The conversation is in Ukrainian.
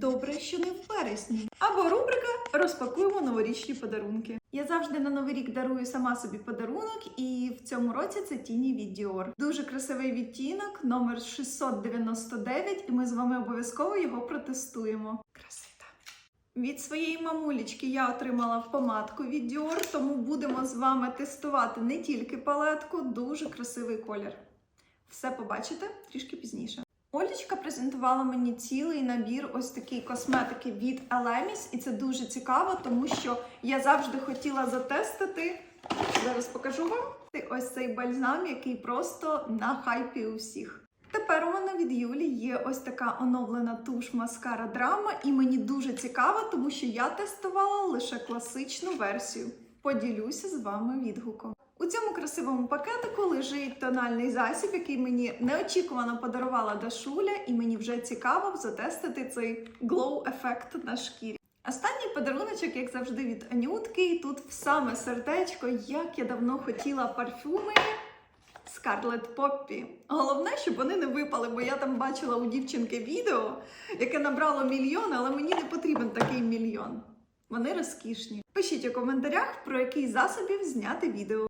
Добре, що не в вересні. Або рубрика Розпакуємо новорічні подарунки. Я завжди на новий рік дарую сама собі подарунок, і в цьому році це тіні від Dior. Дуже красивий відтінок, номер 699, і ми з вами обов'язково його протестуємо. Красита. Від своєї мамулечки я отримала помадку від Dior, тому будемо з вами тестувати не тільки палетку, дуже красивий колір. Все побачите трішки пізніше. Олічка презентувала мені цілий набір ось такої косметики від Elemis, і це дуже цікаво, тому що я завжди хотіла затестити. Зараз покажу вам ось цей бальзам, який просто на хайпі у всіх. Тепер у мене від Юлі є ось така оновлена туш маскара драма, і мені дуже цікаво, тому що я тестувала лише класичну версію. Поділюся з вами відгуком. У цьому красивому пакетику лежить тональний засіб, який мені неочікувано подарувала Дашуля, і мені вже цікаво затестити цей glow ефект на шкірі. Останній подаруночок, як завжди, від Анютки. І тут в саме сердечко, як я давно хотіла парфюми. Скарлет Поппі. Головне, щоб вони не випали, бо я там бачила у дівчинки відео, яке набрало мільйон, але мені не потрібен такий мільйон. Вони розкішні. Пишіть у коментарях, про який засобів зняти відео.